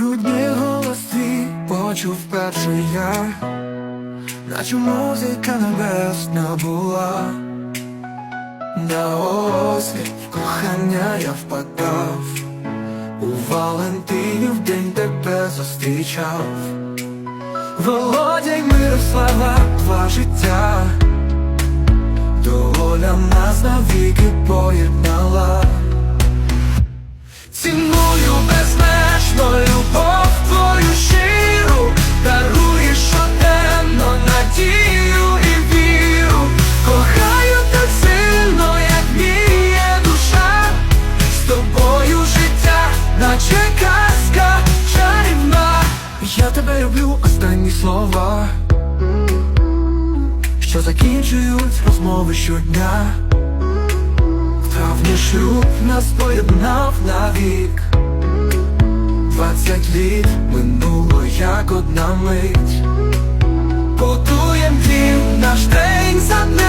Грудний голос почув перший я, наче музика небесна була. На осліп кохання я впадав, у Валентинів день тебе зустрічав. Володя й Мирослава, два життя, доля нас навіки поєднала. Я тебе люблю, останні слова, що закінчують розмови щодня. Травня шлюб нас поєднав навік Двадцять літ минуло як одна мить. Будуєм дім наш день за днем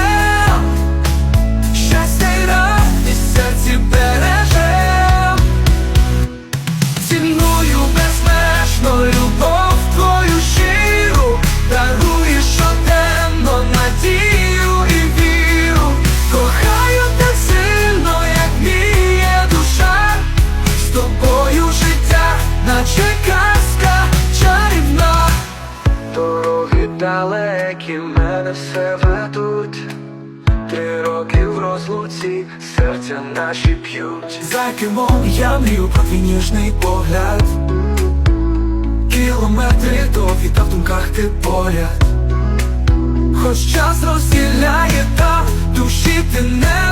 далекі мене все ведуть. Три роки в розлуці, серця наші п'ють. За кимом я мрію про твій ніжний погляд. Кілометри довгі, та в думках ти поряд. Хоч час розділяє, та душі ти не